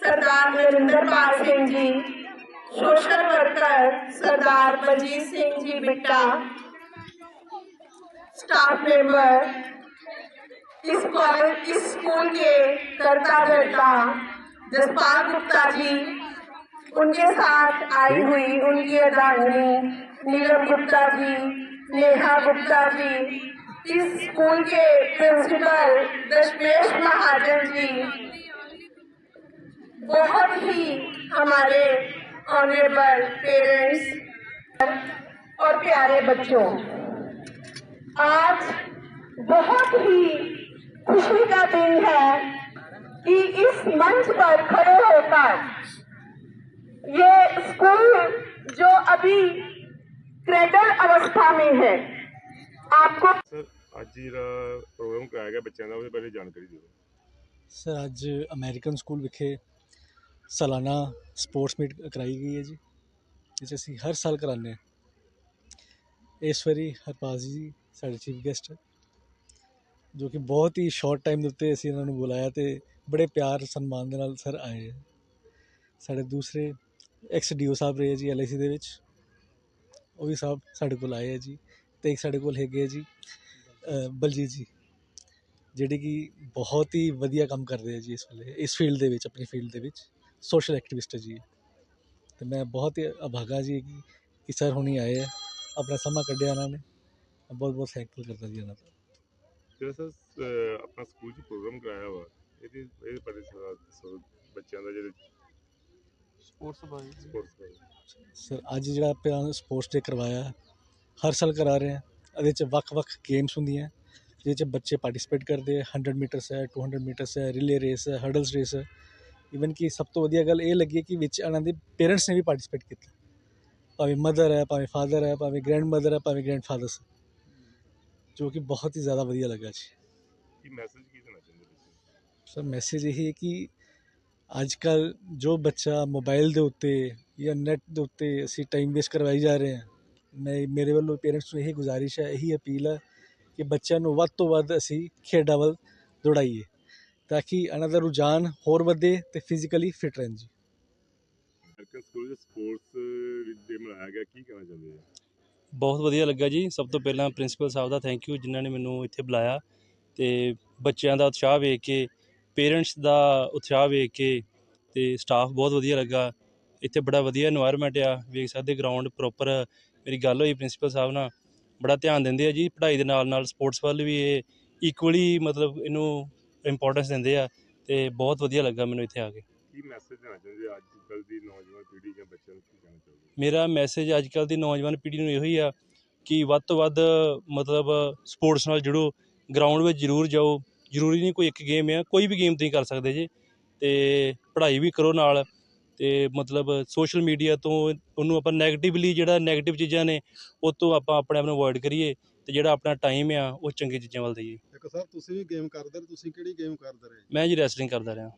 Sardar Narendra Pal Singh ji. Social worker Sardar Majeet Singh ji Bitta. Staff member इस college, इस school के करता धरता जसपाल गुप्ता जी, उनके साथ आई हुई उनकी अदागरी नीलम गुप्ता जी, नेहा गुप्ता जी, इस स्कूल के प्रिंसिपल दशमेश महाजन जी बहुत ही हमारे ऑनरेबल पेरेंट्स और प्यारे बच्चों आज बहुत ही खुशी का दिन है कि इस मंच पर खड़े होकर ये स्कूल जो अभी क्रेडल अवस्था में है आपको ਸਰ ਅੱਜ ਜਿਹੜਾ ਪ੍ਰੋਗਰਾਮ ਕਰਾਇਆ ਗਿਆ ਬੱਚਿਆਂ ਦਾ ਉਹਦੇ ਬਾਰੇ ਜਾਣਕਾਰੀ ਦਿਓ ਸਰ ਅੱਜ ਅਮਰੀਕਨ ਸਕੂਲ ਵਿਖੇ ਸਾਲਾਨਾ ਸਪੋਰਟਸ ਮੀਟ ਕਰਾਈ ਗਈ ਹੈ ਜੀ ਜਿਸ ਅਸੀਂ ਹਰ ਸਾਲ ਕਰਾਉਂਦੇ ਹਾਂ। ਇਸ ਵਾਰੀ ਹਰਪਾਲ ਜੀ ਸਾਡੇ ਚੀਫ ਗੈਸਟ ਜੋ ਕਿ ਬਹੁਤ ਹੀ ਸ਼ਾਰਟ ਟਾਈਮ ਦੇ ਉੱਤੇ ਅਸੀਂ ਇਹਨਾਂ ਨੂੰ ਬੁਲਾਇਆ ਤੇ ਬੜੇ ਪਿਆਰ, ਸਨਮਾਨ ਦੇ ਨਾਲ ਸਰ ਆਏ ਹੈ। ਸਾਡੇ ਦੂਸਰੇ ਐਕਸ ਡੀਓ ਸਾਹਿਬ ਰਹੇ ਹੈ ਜੀ ਐਲਆਈਸੀ ਦੇ ਵਿੱਚ। ਉਹ ਵੀ ਸਾਹਿਬ ਸਾਡੇ ਕੋਲ ਆਏ ਹੈ ਜੀ ਤੇ ਇੱਕ ਸਾਡੇ ਕੋਲ ਹੈਗੇ ਹੈ ਜੀ ਬਲਜੀਤ ਜੀ, ਜਿਹੜੇ ਕਿ ਬਹੁਤ ਹੀ ਵਧੀਆ ਕੰਮ ਕਰਦੇ ਆ ਜੀ ਇਸ ਵੇਲੇ, ਇਸ ਫੀਲਡ ਦੇ ਵਿੱਚ, ਆਪਣੀ ਫੀਲਡ ਦੇ ਵਿੱਚ। ਸੋਸ਼ਲ ਐਕਟਿਵਿਸਟ ਹੈ ਜੀ। ਤੇ ਮੈਂ ਬਹੁਤ ਹੀ ਅਭਾਗਾ ਜੀ ਕਿ ਕਿ ਸਰ ਹੁਣੀ ਆਏ ਆ। ਆਪਣਾ ਸਮਾਂ ਕੱਢਿਆ ਉਹਨਾਂ ਨੇ। ਬਹੁਤ ਬਹੁਤ ਥੈਂਕਫੁਲ ਕਰਦਾ ਜੀ ਉਹਨਾਂ ਦਾ ਜਿਹੜਾ ਸਰ ਆਪਣਾ ਸਕੂਲ 'ਚ ਪ੍ਰੋਗਰਾਮ ਕਰਾਇਆ ਵਾ ਇਹਦੇ ਇਹਦੇ ਬਾਰੇ ਦੱਸੋ ਬੱਚਿਆਂ ਦਾ ਜਿਹੜੇ ਸਪੋਰਟਸ ਬਾਰੇ ਸਪੋਰਟਸ ਬਾਰੇ। ਸਰ ਅੱਜ ਜਿਹੜਾ ਆਪਾਂ ਸਪੋਰਟਸ ਡੇ ਕਰਵਾਇਆ ਹਰ ਸਾਲ ਕਰਾ ਰਹੇ ਹਾਂ। ਇਹਦੇ 'ਚ ਵੱਖ-ਵੱਖ ਗੇਮਸ ਹੁੰਦੀਆਂ। ਜਿਹਦੇ 'ਚ ਬੱਚੇ ਪਾਰਟਿਸਿਪੇਟ ਕਰਦੇ ਆ। 100 ਮੀਟਰਸ ਹੈ 200 ਮੀਟਰਸ ਹੈ ਰਿਲੇ ਰੇਸ ਹੈ ਹਰਡਲਸ ਰੇਸ ਹੈ। ਇਵਨ ਕਿ ਸਭ ਤੋਂ ਵਧੀਆ ਗੱਲ ਇਹ ਲੱਗੀ ਹੈ ਕਿ ਵਿੱਚ ਇਹਨਾਂ ਦੇ ਪੇਰੈਂਟਸ ਨੇ ਵੀ ਪਾਰਟਿਸਿਪੇਟ ਕੀਤਾ। ਭਾਵੇਂ ਮਦਰ ਹੈ ਭਾਵੇਂ ਫਾਦਰ ਹੈ ਭਾਵੇਂ ਗ੍ਰੈਂਡ ਮਦਰ ਹੈ ਭਾਵੇਂ ਗ੍ਰੈਂਡ ਫਾਦਰਸ ਜੋ ਕਿ ਬਹੁਤ ਹੀ ਜ਼ਿਆਦਾ ਵਧੀਆ ਲੱਗਾ ਜੀ। ਕੀ ਮੈਸੇਜ ਕੀ ਦੇਣਾ ਚਾਹੁੰਦੇ ਬੱਚੇ ਸਰ ਮੈਸੇਜ ਇਹ ਹੈ ਕਿ ਅੱਜ ਕੱਲ ਜੋ ਬੱਚਾ ਮੋਬਾਈਲ ਦੇ ਉੱਤੇ ਜਾਂ ਨੈਟ ਦੇ ਉੱਤੇ ਅਸੀਂ ਟਾਈਮ ਵੇਸਟ ਕਰਵਾਈ ਜਾ ਰਹੇ ਹਾਂ ਮੈਂ ਮੇਰੇ ਵੱਲੋਂ ਪੇਰੈਂਟਸ ਨੂੰ ਇਹੀ ਗੁਜ਼ਾਰਿਸ਼ ਹੈ ਇਹੀ ਅਪੀਲ ਹੈ ਕਿ ਬੱਚਿਆਂ ਨੂੰ ਵੱਧ ਤੋਂ ਵੱਧ ਅਸੀਂ ਖੇਡਾਂ ਵੱਲ ਦੌੜਾਈਏ। ਤਾਂ ਕਿ ਇਹਨਾਂ ਦਾ ਰੁਝਾਨ ਹੋਰ ਵਧੇ ਤੇ ਫਿਜ਼ੀਕਲੀ ਫਿਟ ਰਹਿਣ ਜੀ ਬਹੁਤ ਵਧੀਆ ਲੱਗਾ ਜੀ? ਸਭ ਤੋਂ ਪਹਿਲਾਂ ਪ੍ਰਿੰਸੀਪਲ ਸਾਹਿਬ ਦਾ ਥੈਂਕ ਯੂ ਜਿਨ੍ਹਾਂ ਨੇ ਮੈਨੂੰ ਇੱਥੇ ਬੁਲਾਇਆ ਤੇ ਬੱਚਿਆਂ ਦਾ ਉਤਸ਼ਾਹ ਵੇਖ ਕੇ ਪੇਰੈਂਟਸ ਦਾ ਉਤਸ਼ਾਹ ਵੇਖ ਕੇ ਤੇ ਸਟਾਫ ਬਹੁਤ ਵਧੀਆ ਲੱਗਾ ਇੱਥੇ ਬੜਾ ਵਧੀਆ এনवायरमेंट ਆ ਵੇਖ ਸਕਦੇ ਗਰਾਊਂਡ ਪ੍ਰੋਪਰ ਮੇਰੀ ਗੱਲ ਹੋਈ ਪ੍ਰਿੰਸੀਪਲ ਸਾਹਿਬ ਨਾਲ ਬੜਾ ਧਿਆਨ ਦਿੰਦੇ ਆ ਜੀ ਪੜ੍ਹਾਈ ਦੇ ਨਾਲ ਨਾਲ ਸਪੋਰਟਸ ਵੱਲ ਵੀ ਇਹ ਇਕੁਅਲੀ ਮਤਲਬ ਇਹਨੂੰ ਇੰਪੋਰਟੈਂਸ ਦਿੰਦੇ ਆ ਤੇ ਬਹੁਤ ਵਧੀਆ ਲੱਗਾ ਮੈਨੂੰ ਇੱਥੇ ਆ ਕੇ। ਕੀ ਮੈਸੇਜ ਦੇਣਾ ਚਾਹੁੰਦੇ ਅੱਜ ਕੱਲ੍ਹ ਦੀ ਨੌਜਵਾਨ ਪੀੜ੍ਹੀ ਜਾਂ ਬੱਚਿਆਂ ਨੂੰ ਕੀ ਕਹਿਣਾ ਚਾਹੁੰਦੇ ਮੇਰਾ ਮੈਸੇਜ ਅੱਜ ਕੱਲ੍ਹ ਦੀ ਨੌਜਵਾਨ ਪੀੜ੍ਹੀ ਨੂੰ ਇਹੋ ਹੀ ਆ ਕਿ ਵੱਧ ਤੋਂ ਵੱਧ ਮਤਲਬ ਸਪੋਰਟਸ ਨਾਲ ਜੁੜੋ ਗਰਾਊਂਡ ਵਿੱਚ ਜ਼ਰੂਰ ਜਾਓ। ਜ਼ਰੂਰੀ ਨਹੀਂ ਕੋਈ ਇੱਕ ਗੇਮ ਆ ਕੋਈ ਵੀ ਗੇਮ ਤੁਸੀਂ ਕਰ ਸਕਦੇ ਜੇ। ਤੇ ਪੜ੍ਹਾਈ ਵੀ ਕਰੋ ਨਾਲ। ਤੇ ਮਤਲਬ ਸੋਸ਼ਲ ਮੀਡੀਆ ਤੋਂ ਉਹਨੂੰ ਆਪਾਂ 네ਗੇਟਿਵਲੀ ਜਿਹੜਾ 네ਗੇਟਿਵ ਚੀਜ਼ਾਂ ਨੇ ਉਹ ਤੋਂ ਆਪਾਂ ਆਪਣੇ ਆਪ ਨੂੰ ਅਵੋਇਡ ਕਰੀਏ ਤੇ ਜਿਹੜਾ ਆਪਣਾ ਟਾਈਮ ਆ ਉਹ ਚੰਗੀ ਚੀਜ਼ਾਂ ਵੱਲ ਦੇਈਏ। ਇੱਕ ਸਰ ਤੁਸੀਂ ਵੀ ਗੇਮ ਕਰਦੇ ਰਹੇ ਤੁਸੀਂ ਕਿਹੜੀ ਗੇਮ ਕਰਦੇ ਰਹੇ? ਮੈਂ ਜੀ ਰੈਸਲਿੰਗ ਕਰਦਾ ਰਿਹਾ।